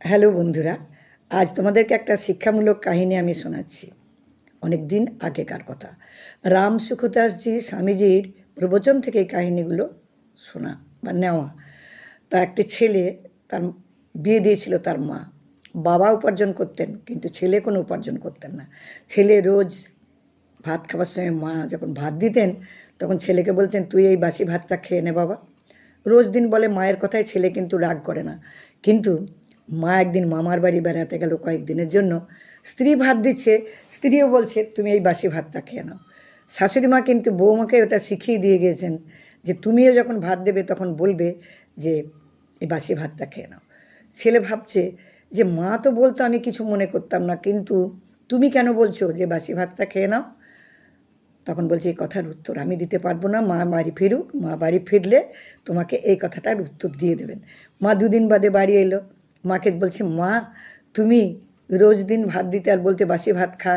Hello বন্ধুরা, আজ তোমাদেরকে একটা শিক্ষামূলক কাহিনী আমি শোনাচ্ছি। অনেক দিন আগেকার কথা। রাম সুখদাসজি স্বামীজির প্রবচন থেকে এই কাহিনীগুলো শোনা বা নেওয়া। তা একটি ছেলে তার বিয়ে দিয়েছিল তার মা। বাবা উপার্জন করতেন, কিন্তু ছেলে কোনো উপার্জন করতেন না। ছেলে রোজ ভাত খাবার সময় মা যখন ভাত দিতেন, তখন ছেলেকে বলতেন, তুই এই বাসি ভাতটা খেয়ে নে বাবা। রোজ দিন বলে মায়ের কথায় ছেলে কিন্তু রাগ করে না। কিন্তু মা একদিন মামার বাড়ি বেড়াতে গেল কয়েকদিনের জন্য। স্ত্রী ভাত দিচ্ছে, স্ত্রীও বলছে, তুমি এই বাসি ভাতটা খেয়ে নাও। শাশুড়ি মা কিন্তু বৌমাকে ওটা শিখিয়ে দিয়ে গিয়েছেন যে, তুমিও যখন ভাত দেবে তখন বলবে যে, এই বাসি ভাতটা খেয়ে নাও। ছেলে ভাবছে যে, মা তো বলতো আমি কিছু মনে করতাম না, কিন্তু তুমি কেন বলছো যে, বাসি ভাতটা খেয়ে নাও? তখন বলছে, এই কথার উত্তর আমি দিতে পারব না, মা বাড়ি ফিরুক, মা বাড়ি ফিরলে তোমাকে এই কথাটার উত্তর দিয়ে দেবেন। মা দুদিন বাদে বাড়ি এলো। মাকে বলছে মা তুমি রোজ দিন ভাত দিতে আর বলতে বাসি ভাত খা।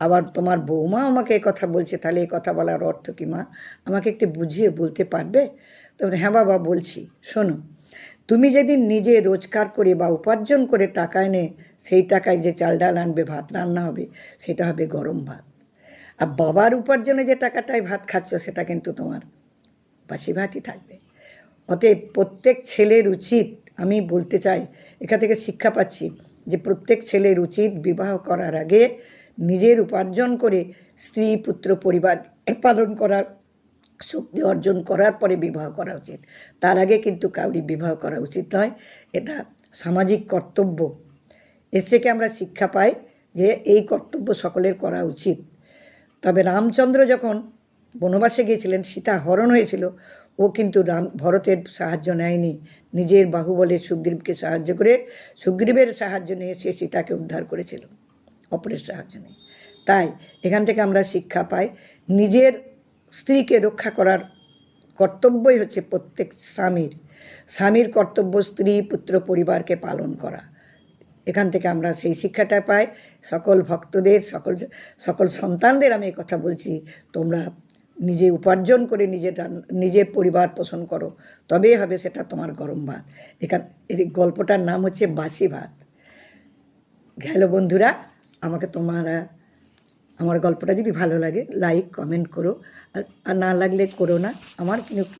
আবার তোমার বৌমা আমাকে এই কথা বলছে তাহলে এই কথা বলার অর্থ কি মা? আমাকে একটু বুঝিয়ে বলতে পারবে? তো বলে, হ্যাঁ বাবা বলছি শোনো তুমি যেদিন নিজে রোজগার করে বা উপার্জন করে টাকা এনে সেই টাকায় যে চাল ডাল আনবে ভাত রান্না হবে সেটা হবে গরম ভাত। আর বাবার উপার্জনে যে টাকাটায় ভাত খাচ্ছ সেটা কিন্তু তোমার বাসি ভাতই থাকবে। অতএব প্রত্যেক ছেলের উচিত আমি বলতে চাই, এখান থেকে শিক্ষা পাচ্ছি যে প্রত্যেক ছেলের উচিত বিবাহ করার আগে নিজের উপার্জন করে স্ত্রী, পুত্র, পরিবার পালন করার শক্তি অর্জন করার পরে বিবাহ করা উচিত। তার আগে কিন্তু কাউরি বিবাহ করা উচিত নয়, এটা সামাজিক কর্তব্য। এর থেকে আমরা শিক্ষা পাই যে এই কর্তব্য সকলের করা উচিত। তবে রামচন্দ্র যখন বনবাসে গিয়েছিলেন সীতা হরণ হয়েছিল ও কিন্তু রাম, ভরতের সাহায্য নেয়নি। নিজের বাহুবলে সুগ্রীবকে সাহায্য করে সুগ্রীবের সাহায্য নিয়ে সে সীতাকে উদ্ধার করেছিল, অপরের সাহায্য নেই তাই এখান থেকে আমরা শিক্ষা পাই, নিজের স্ত্রীকে রক্ষা করার কর্তব্যই হচ্ছে প্রত্যেক স্বামীর। স্বামীর কর্তব্য স্ত্রী, পুত্র, পরিবারকে পালন করা। এখান থেকে আমরা সেই শিক্ষাটা পাই। সকল ভক্তদের, সকল সকল সন্তানদের আমি কথা বলছি, তোমরা নিজে উপার্জন করে নিজের নিজের পরিবার পোষণ করো, তবেই হবে সেটা তোমার গরম ভাত। এখান, এই গল্পটার নাম হচ্ছে বাসি ভাত। গেল বন্ধুরা, আমাকে তোমারা, আমার গল্পটা যদি ভালো লাগে লাইক কমেন্ট করো। আর না লাগলে করো না। আমার কিন্তু